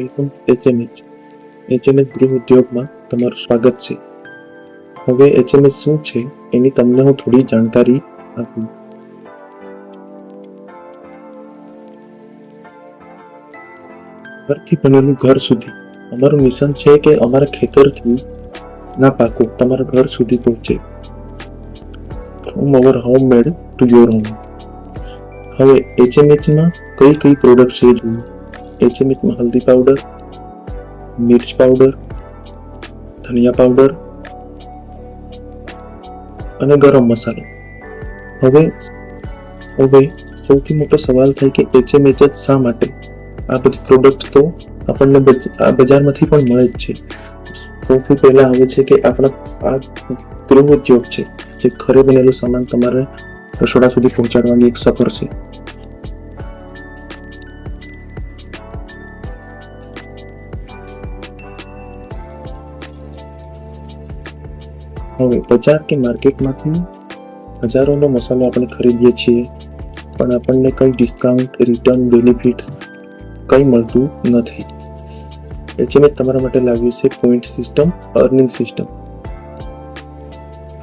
Welcome એચએમએચ એચએમએચ ગૃહ ઉદ્યોગમાં તમારું સ્વાગત છે. હવે એચએમએચ શું છે એની તમને હું થોડી જાણકારી આપું. ઘરથી બનેલું ઘર સુધી. અમારું મિશન છે કે અમારા ખેતરથી ના પાકો, તમારા ઘર સુધી પહોંચે. From our home made to your home હવે એચએમએચમાં કઈ કઈ પ્રોડક્ટ છે જોઈએ એચએમએચમાં હલ્દી પાવડર, મિર્ચ પાવડર, ધનિયા પાવડર અને ગરમ મસાલો. હવે હવે સૌથી મોટો સવાલ થાય કે એચએમએચ જ શા માટે? આ બધી પ્રોડક્ટ તો આપણને આ બજારમાંથી પણ મળે જ છે. સૌથી પહેલાં આવે છે કે આપણા આ ગૃહ ઉદ્યોગ છે, જે ઘરે બનેલું સામાન તમારે રસોડા સુધી પહોંચાડવાની એક સફર છે. હવે બજાર કે માર્કેટમાંથી હજારોનો મસાલો આપણે ખરીદીએ છીએ, પણ આપણને કંઈ ડિસ્કાઉન્ટ રિટર્ન બેનિફિટ કંઈ મળતું નથી. એચએમએ તમારા માટે લાવ્યું છે પોઈન્ટ સિસ્ટમ અર્નિંગ સિસ્ટમ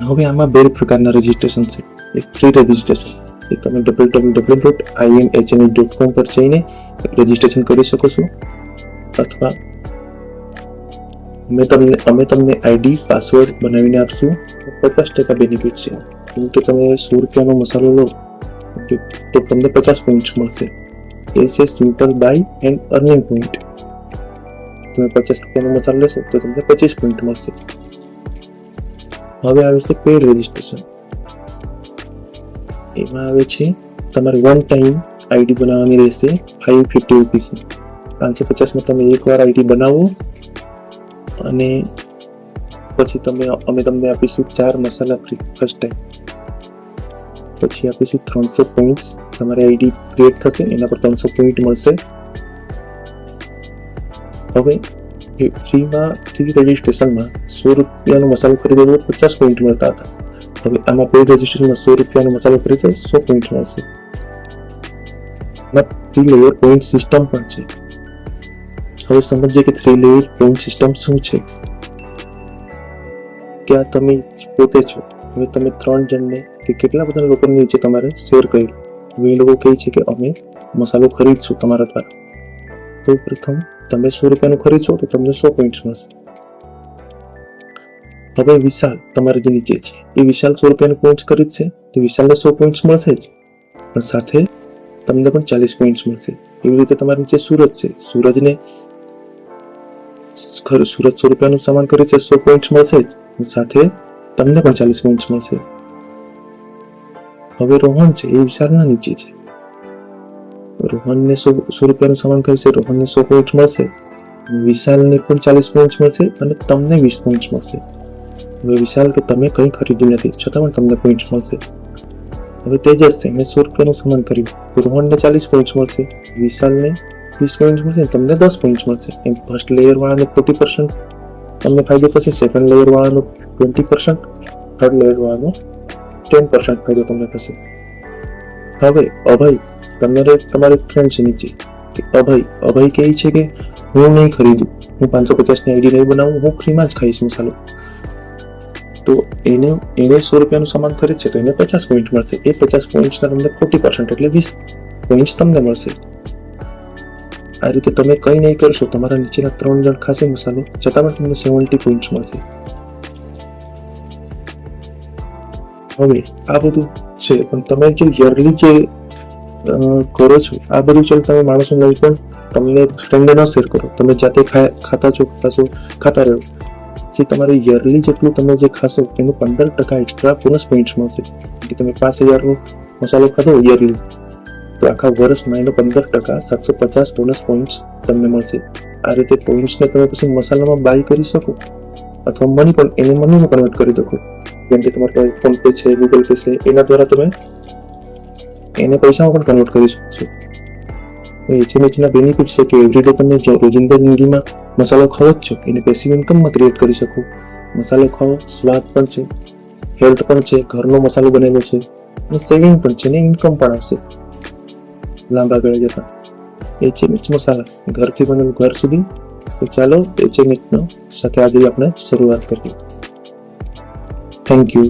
હવે આમાં બે પ્રકારના રજીસ્ટ્રેશન છે. એક ફ્રી રજિસ્ટ્રેશન એ તમે double double double dot IMHMA dot com પર જઈને રજિસ્ટ્રેશન કરી શકો છો, અથવા અમે તમને અમે તમને આઈડી પાસવર્ડ બનાવીને આપશું. પચાસ ટકા બેનિફિટ છે. કેમ કે તમે સો રૂપિયાનો મસાલો લો, તો તમને પચાસ પોઈન્ટ મળશે. એ છે simple buy and earning point તમે પચાસ રૂપિયાનો મસાલો લેશો, તો તમને પચીસ પોઈન્ટ મળશે. હવે આવે છે પેડ રજિસ્ટ્રેશન એમાં આવે છે, તમારે વન ટાઈમ આઈડી બનાવવાની રહેશે ફાઈવ ફિફ્ટી રૂપીસ પાંચસો પચાસમાં તમે એકવાર આઈડી બનાવો અને પછી તમે, અમે તમને આપીશું ચાર મસાલા ફ્રી ફર્સ્ટ ટાઈમ પછી આપીશું ત્રણસો પોઈન્ટ્સ તમારી આઈડી ક્રિએટ થશે, એના પર ત્રણસો પોઈન્ટ મળશે. હવે ફ્રીમાં ફ્રી રજિસ્ટ્રેશનમાં સો રૂપિયાનો મસાલો ખરીદો તો પચાસ પોઈન્ટ મળતા હતા. હવે આમાં પેઇડ રજીસ્ટ્રેશનમાં સો રૂપિયાનો મસાલો ખરીદો સો પોઈન્ટ મળશે. થ્રી લેયર પોઈન્ટ સિસ્ટમ પણ છે. હવે સમજીએ કે થ્રી લેયર પોઈન્ટ સિસ્ટમ શું છે. કે તમે પોતે છો? હવે તમે ત્રણ જણને કે કેટલા બધા લોકોની નીચે તમારે શેર કર્યું હવે એ લોકો કહે છે કે અમે મસાલો ખરીદશું તમારા દ્વારા. તો પ્રથમ તમે સો રૂપિયાનું ખરીદશો તો તમને સો પોઈન્ટ મળશે. હવે વિશાલ તમારે જે નીચે છે, એ વિશાલ સો રૂપિયાનું પોઈન્ટ ખરીદશે તો વિશાલને સો પોઈન્ટ મળશે જ. પણ સાથે તમને પણ ચાલીસ પોઈન્ટ મળશે. એવી રીતે તમારી નીચે સુરત છે. સુરજને સુરત સો રૂપિયાનું સામાન છે, સો પોઈન્ટ મળશે જ. સાથે તમને પણ ચાલીસ પોઈન્ટ મળશે. હવે રોહન છે, એ વિશાલના નીચે છે. રોહનને સો સો રૂપિયાનું સામાન ખરીદશે રોહનને સો પોઈન્ટ મળશે. વિશાલને પણ ચાલીસ પોઈન્ટ મળશે અને તમને વીસ પોઈન્ટ મળશે. હવે વિશાલ કે તમે કંઈ ખરીદ્યું નથી, છતાં પણ તમને પોઈન્ટ મળશે. હવે તેજસ મેં સો રૂપિયાનું કર્યું. તો ચાલીસ પોઈન્ટ મળશે. વિશાલને વીસ પોઈન્ટ મળશે તમને દસ પોઈન્ટ મળશે. એમ ફર્સ્ટ લેયર વાળાને ફોર્ટી પર્સન્ટ તમને ફાયદો થશે સેકન્ડ લેયર વાળાનો ટ્વેન્ટી પર્સન્ટ થર્ડ લેયર વાળાનો ટેન પર્સન્ટ ફાયદો તમને થશે. હવે અભય, તમારે તમારે ફ્રેન્ડ છે નીચે. અભય અભય કહે છે કે હું નહીં ખરીદું. હું પાંચસો પચાસની આઈડી નહીં બનાવું, હું ફ્રીમાં જ ખાઈશ મસાલો. એને એને સો રૂપિયાનું સામાન ખરીદશે તો એને પચાસ પોઈન્ટ મળશે. એ પચાસ પોઈન્ટના તમને ફોર્ટી પર્સન્ટ એટલે વીસ પોઈન્ટ તમને મળશે. આ રીતે તમે કંઈ નહીં કરશો, તમારા નીચેના ત્રણ જણ ખાસે મસાલો, છતાં પણ તમને સેવન્ટી પોઈન્ટ મળશે. હવે આ બધું છે, પણ તમે જે યરલી જે કરો છો, આ બધું ચાલ તમે માણસો નહીં, પણ તમને ફ્રેન્ડને શેર કરો. તમે જાતે ખાતા છો ખાતા છો, ખાતા રહો. જે તમારે યરલી જેટલું તમે જે ખાશો, એનું પંદર ટકા એક્સ્ટ્રા બોનસ પોઈન્ટ મળશે. કે તમે પાંચ હજારનો મસાલો ખાધો યરલી તો આખા વર્ષમાં એનો પંદર ટકા, સાતસો પચાસ બોનસ પોઈન્ટ તમને મળશે. આ રીતે પોઈન્ટ્સને તમે પછી મસાલામાં બાય કરી શકો, અથવા મની પણ એને મનીમાં કન્વર્ટ કરી શકો. જેમ કે તમારે ફોન પે છે ગૂગલ પે છે, એના દ્વારા તમે એને પૈસામાં પણ કન્વર્ટ કરી શકો છો. એચએમએચના બેનિફિટ છે કે એવરીડે તમે રોજિંદા જિંદગીમાં મસાલો ખાવો જ છો, એને પેસિવ ઇન્કમમાં ક્રિએટ કરી શકો? મસાલો ખાઓ સ્વાદ પણ છે હેલ્થ પણ છે, ઘરનો મસાલો બનેલો છે, અને સેવિંગ પણ છે ને ઇન્કમ પણ આવશે. લાંબા ગાળે જતા. એચએમએચ મસાલા. ઘરથી બનેલું ઘર સુધી. તો ચાલો એચએમએચ નો સાથે આજે આપણે શરૂઆત કરીએ. Thank you